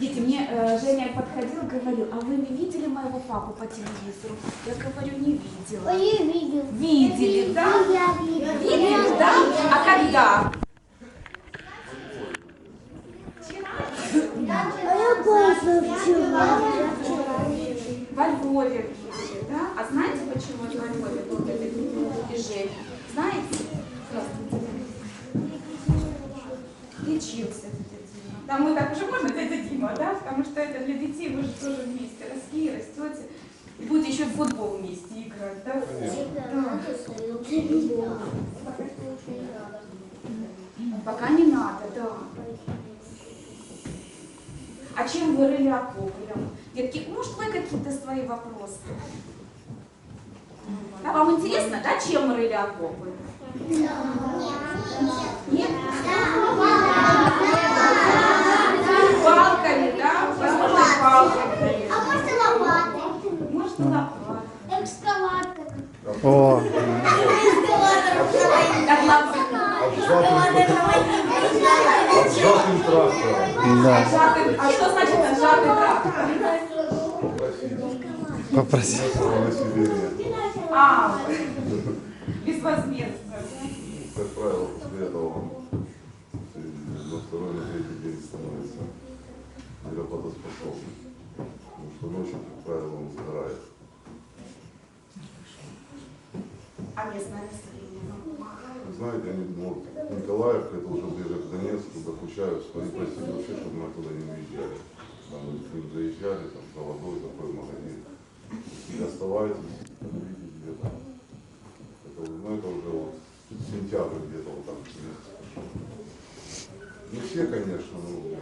Дети, мне э, Женя подходил, говорил, а вы не видели моего папу по телевизору? Я говорю, не видела. Я видел. Видели, да? Я видел. Видели, да? А когда? А я поздно вчера. Во Львове видели, да? А знаете, почему во Львове был этот движение? Знаете? Здравствуйте. Лечился дядя Дима. Там мы так уже можно дядя Дима, да? Потому что это для детей, вы же тоже вместе росли, растете. И будете еще в футбол вместе играть, да? Пока не надо, да. А чем вы рыли окопы? Лям? Детки, может, вы какие-то свои вопросы? Да, вам интересно, да, чем рыли окопы? Нет? Палками, да? Возможно, палками. А может лопатой? Может, лопатой. Экскаватор. О. Отжатым трактором. да, А что значит отжатый трактор? попроси. А, безвозмездно. Как правило, после этого на второй, на третий день становится неработоспособным. Потому что ночью, как правило, он сгорает. А местное население? знаете, они, ну, Николаевка, это уже ближе к Донецку, до Кучаевска, они просили вообще, чтобы мы оттуда не уезжали. Там мы к ним заезжали, там, за водой, такой магазин. И оставайтесь, видите, где-то. Это, ну, это уже вот сентябрь где-то вот там. Не все, конечно, но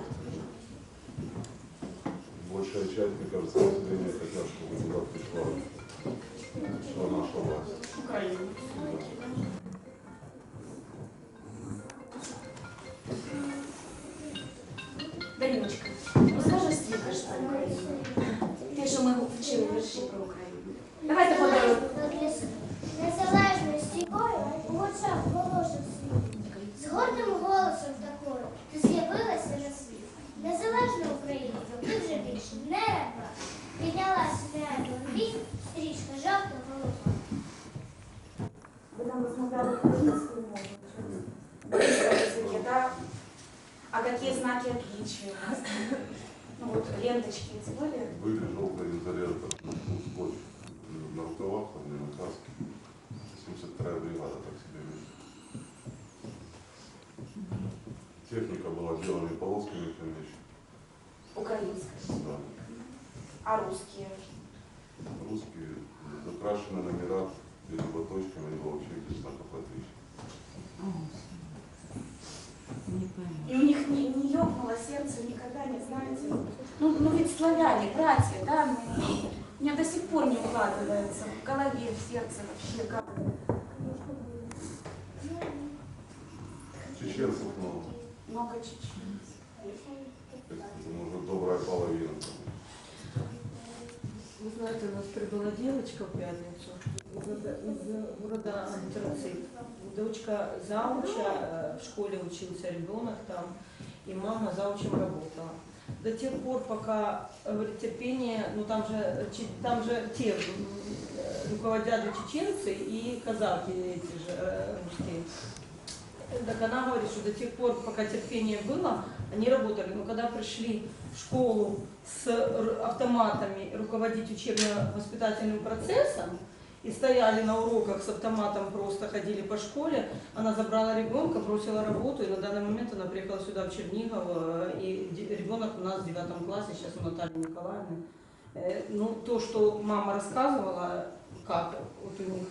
часть, мне кажется, населения хотят, чтобы туда пришла, пришла наша власть. Украина. Даріночка, розкажи свій ж про Україну. Те, що ми вчили вірші про Україну. Какие знаки отличия у вас? Ну вот ленточки эти были? Были желтая изолента, ну, скотч на рукавах, там, на каске. 72-я бригада так себя ведет. Техника была белыми полосками, конечно. Украинская. Да. А русские? Русские закрашены номера либо точками, либо вообще без знаков отличия. И у них не, не ёкнуло сердце никогда, не знаете. Ну, ну ведь славяне, братья, да? ну, у меня до сих пор не укладывается в голове, в сердце вообще как. Чеченцев много. Много чечен. Это уже добрая половина. Вы знаете, у нас прибыла девочка в пятницу из, города Антрацит. Дочка зауча, э, в школе учился ребенок там, и мама заучем работала. До тех пор, пока говорит, терпение, ну там же, э, там же те э, руководят чеченцы и казахи эти же э, русские. Так она говорит, что до тех пор, пока терпение было, они работали. Но когда пришли в школу с автоматами руководить учебно-воспитательным процессом, и стояли на уроках с автоматом, просто ходили по школе, она забрала ребенка, бросила работу, и на данный момент она приехала сюда, в Чернигово, и ребенок у нас в девятом классе, сейчас у Натальи Николаевны. Э, Ну, то, что мама рассказывала, как вот у них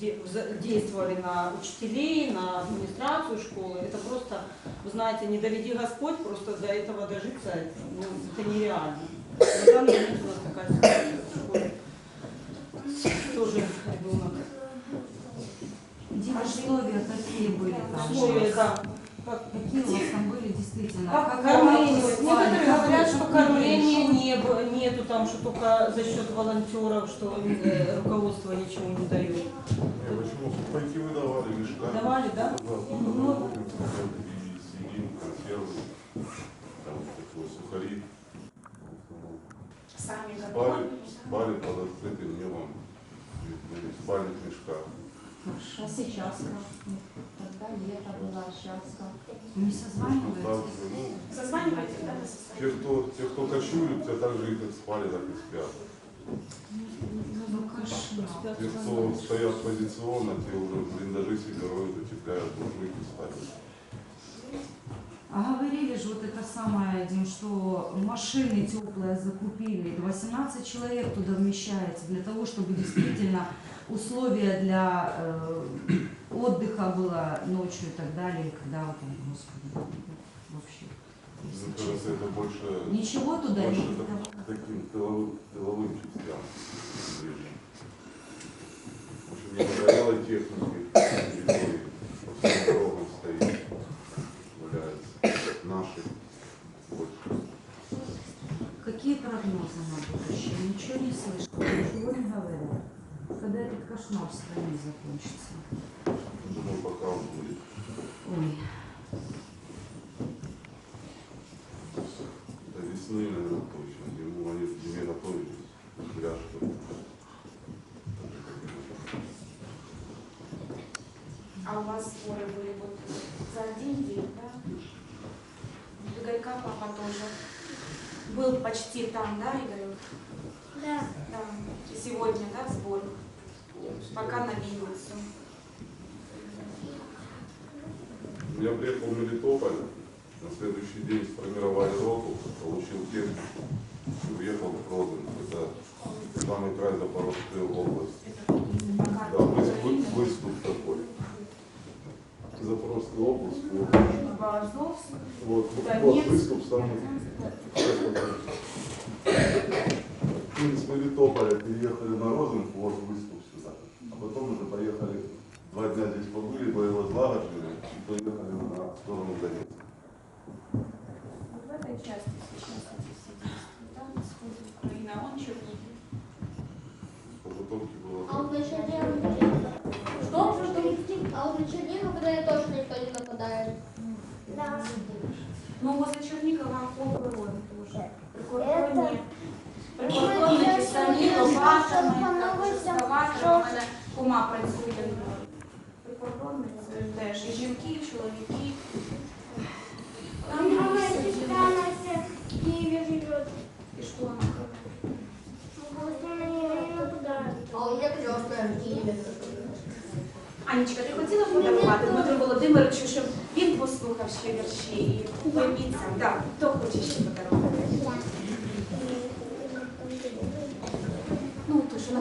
э, действовали на учителей, на администрацию школы, это просто, вы знаете, не доведи Господь, просто до этого дожиться, ну, это нереально. На данный момент у нас такая ситуация условия какие были там? Условия, да. Как, какие у вас там были действительно? Как, как. Некоторые как говорят, что кормления не, нету там, что только за счет волонтеров, что э, руководство ничего не дает. не почему пойти выдавали мешка? Давали, да? да ну, сухари. Сами спали, бали под открытым небом в спальных мешках. А сейчас? Как? Когда лето было, а сейчас как? Не Ну, созваниваетесь? также, ну, Созванивайтесь, да, те, кто, те, кто кочуют, те также и как спали, так и спят. Ну, кошмар. Те, кто стоят позиционно, те уже блиндажи себе роют, утепляют буржуйки, спать. А говорили же вот это самое, Дим, что машины теплые закупили, 18 человек туда вмещается для того, чтобы действительно условия для э, отдыха было ночью и так далее, когда вот там, господи, вообще. Мне кажется, это больше, Ничего туда больше не так- таким тыловым, тыловым частям. В общем, не горелой техники территории, по всем дорогам стоит, валяется. Наши больше. Какие прогнозы на будущее? Ничего не слышно, ничего не говорят. Когда этот кошмар в стране закончится? Думаю, пока он будет. Ой, До весны, наверное, точно. Ему они в зиме готовились. Пляж тут. А у вас сборы были вот за один день, да? Игорька папа тоже был почти там, да, Игорь? Да. Да. И сегодня, да, сбор? Пока на Винницу. Я приехал в Мелитополь, на следующий день сформировали роту, получил технику и уехал в Грозный. Это самый край Запорожской области. Да, вы- вы- выступ такой. Запорожская область. Вот, вот, вот выступ самый. Мы с Мелитополя переехали кума працює. Прикордонниці теж. І жінки, і чоловіки. Все сестра. Настя в. І що вона. А у в. Анічка, ти хотіла подарувати Дмитру Володимировичу, щоб він послухав ще вірші і поїться? Так, хто хоче ще подарувати? Ну, то що на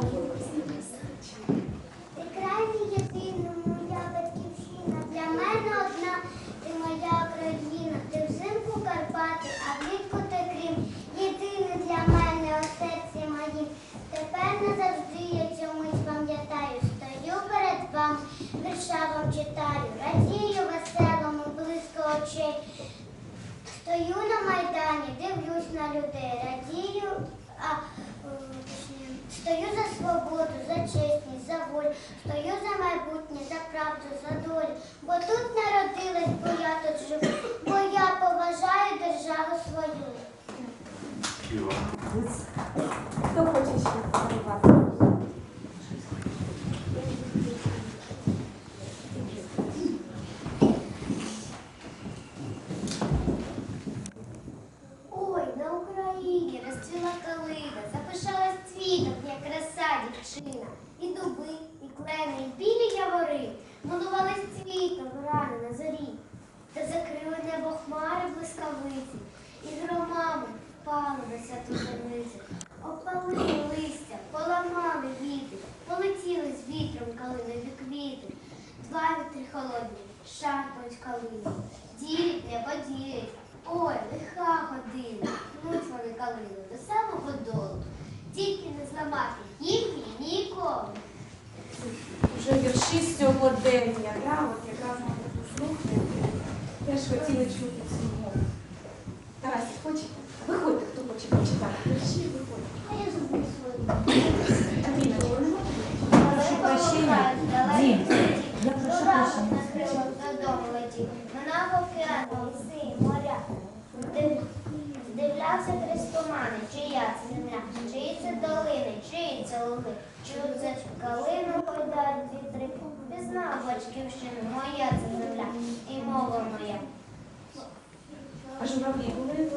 за волю, стою за майбутнє, за правду, за долю. Бо тут народилась, бо я тут живу, бо я поважаю державу свою. Впали дуже низько. Опалили листя, поламали віти, полетіли з вітром калинові квіти. Два вітри холодні, шарпають калину, Дим, я прошу прощения. накрила додому летів. Океан, ліси, моря. Див- Дивлявся крізь тумани, чия це земля, чиї це долини, чиї це луги, чию це калину раз, дві, три. Пізнав батьківщину, моя це земля і мова моя. А журавлі були?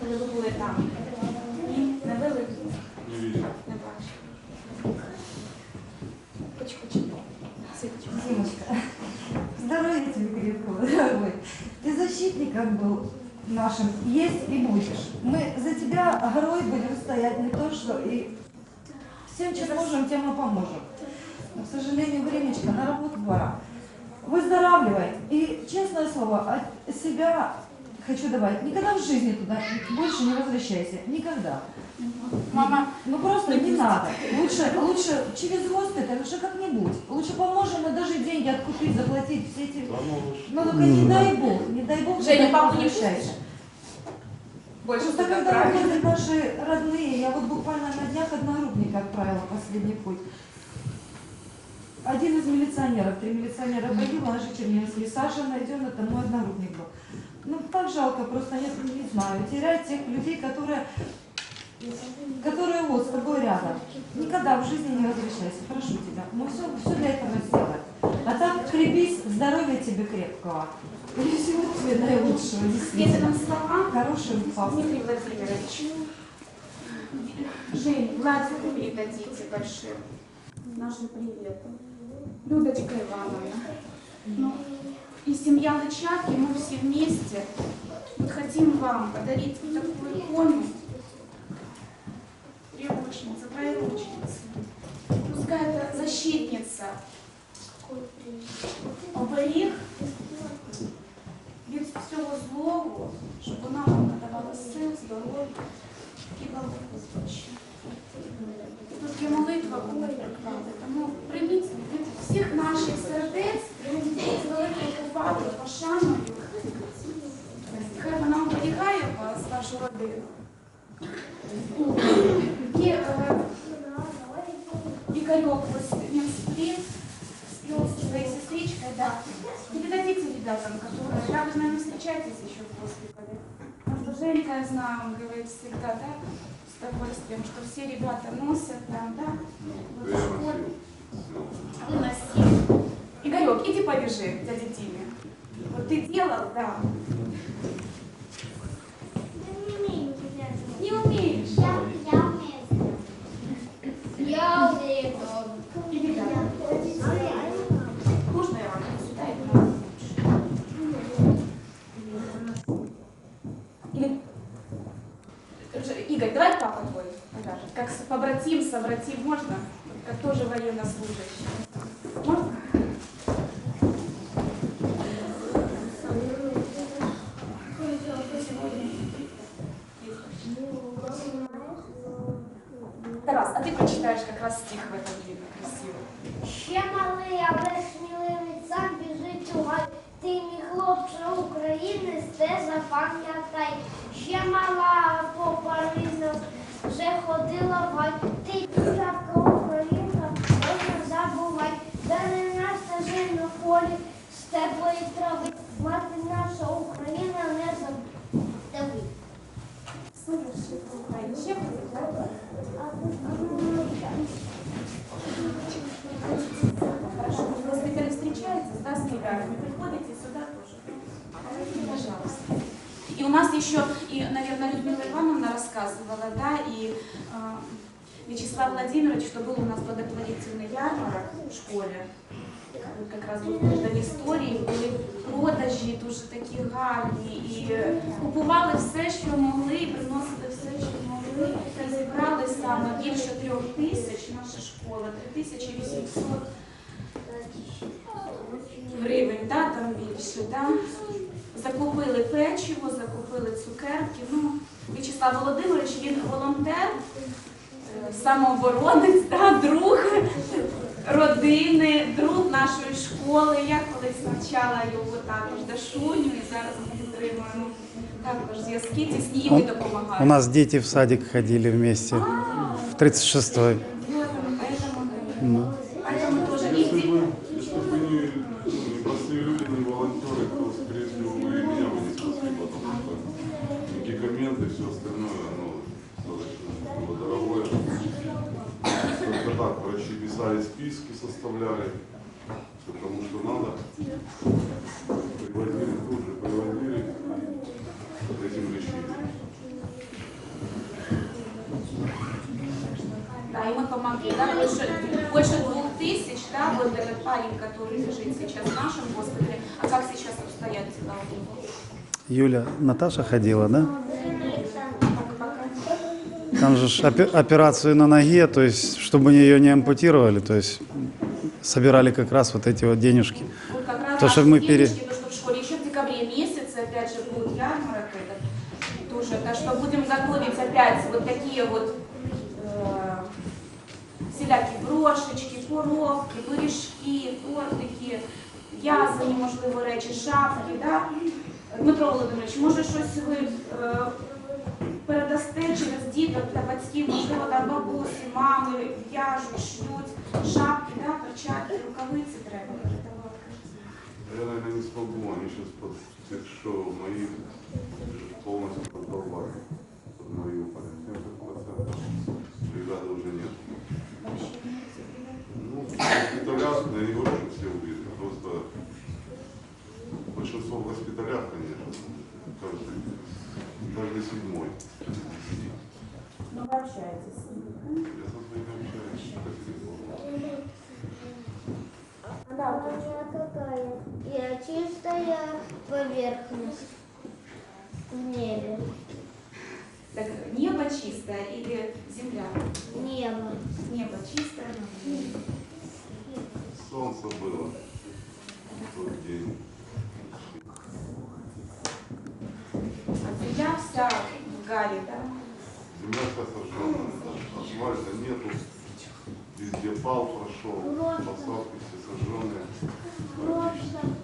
Коли були там? Димочка, здоровья тебе крепкого, дорогой. Ты защитником был нашим, есть и будешь. Мы за тебя горой будем стоять, не то что и всем, чем можем, тем и поможем. Но, к сожалению, времечко, на работу пора. Выздоравливай. И, честное слово, от себя хочу добавить, никогда в жизни туда больше не возвращайся. Никогда. Мама, Ну просто не надо. Лучше, лучше через госпиталь, лучше как-нибудь. Лучше поможем и даже деньги откупить, заплатить все эти... Ну? Ну только не дай бог, не дай бог, Женя, папу не возвращайся. больше Просто когда уходят наши родные, я вот буквально на днях одногруппника отправила последний путь. Один из милиционеров, три милиционера погибло, наш Чернинский. Саша найден, это мой одногруппник был. Ну, так жалко, просто не, не знаю, терять тех людей, которые, которые вот с тобой рядом. Никогда в жизни не возвращайся, прошу тебя. Мы все, все для этого сделаем. А так крепись, здоровья тебе крепкого. И всего тебе наилучшего, действительно. Хороший папа. Дмитрий Владимирович, Жень, Владику передадите большим наши приветы. Людочка Ивановна. Ну, и семья Лычаки, мы все вместе вот хотим вам подарить вот такую икону. Приручница, троеручница. Пускай это защитница оберіг від всього злого, щоб вона вам надавала сил, здоров'я і благополуччя. Тут є молитва буде приклали, тому прийміть від всіх наших сердець, прийміть з великою повагою, пошаною. Хай вона оберігає вас, вашу родину. І, е, Игорек, вот він сплит, спел со своей сестричкой, да. Передадите ребятам, которые, да, вы, наверное, встречаетесь еще в госпитале. Потому что Женька, я знаю, он говорит всегда, да, с удовольствием, что все ребята носят там, да, вот Да я поход. носил. Вы носили. Игорек, иди повяжи дяде Диме. Вот ты делал, да. Я не вмію кидати. Не умеешь. Я, я вмію. Я вмію. Иди, да. Можно я вам сюда и туда? Или... Ж- Игорь, давай папа твой покажет. Как с- побратим, собратим, можно? Как тоже военнослужащий. Вячеслав Владимирович, что был у нас благотворительный ярмарок в школе. Вот как раз тиждень історії, були продажі дуже такі гарні, і купували все, що могли, і приносили все, що могли. І зібрали саме більше трьох тисяч, наша школа, 3800 гривень, да, там більше, да. Закупили печиво, закупили цукерки. Ну, В'ячеслав Володимирович, він волонтер, самооборонець, та друг родини, друг нашої школи. Я колись навчала його також Дашуню і зараз ми підтримуємо також зв'язки, тісні і ми У нас діти в садик ходили вместе в 36-й. Мы помогли, да, больше, больше двух тысяч, да, вот этот парень, который лежит сейчас в нашем госпитале. А как сейчас обстоят дела у него? Юля, Наташа ходила, да? Там же операцию на ноге, то есть, чтобы ее не ампутировали, то есть собирали как раз вот эти вот денежки. Вот как раз То, что мы пере- денежки, то, что в школе еще в декабре месяце, опять же, будет ярмарок этот тоже. Так что будем готовить опять вот такие вот всілякі брошечки, коробки, пиріжки, тортики, в'язані, можливо, речі, шапки. Да? Дмитро Володимирович, може щось ви е, передасте через діток та батьків, можливо, там бабусі, мами в'яжуть, шьють, шапки, да, перчатки, рукавиці треба передавати. Я, наверное, не сейчас под тех, что мои подорвали. Под мою 70%. Бригады уже нет. Ну, я не говорю, что все убили, просто большинство в госпиталях, конечно, каждый, каждый седьмой. Ну, вы общаетесь с ними, Я со своими общаюсь да? А она какая? Я чистая поверхность в небе. Так, небо чистое или земля? Небо. Небо чистое, но Солнце было в тот день. а земля вся в гаре, да? Земля вся сожженная, да. асфальта нету, везде пал прошел, посадки все сожженные. практически.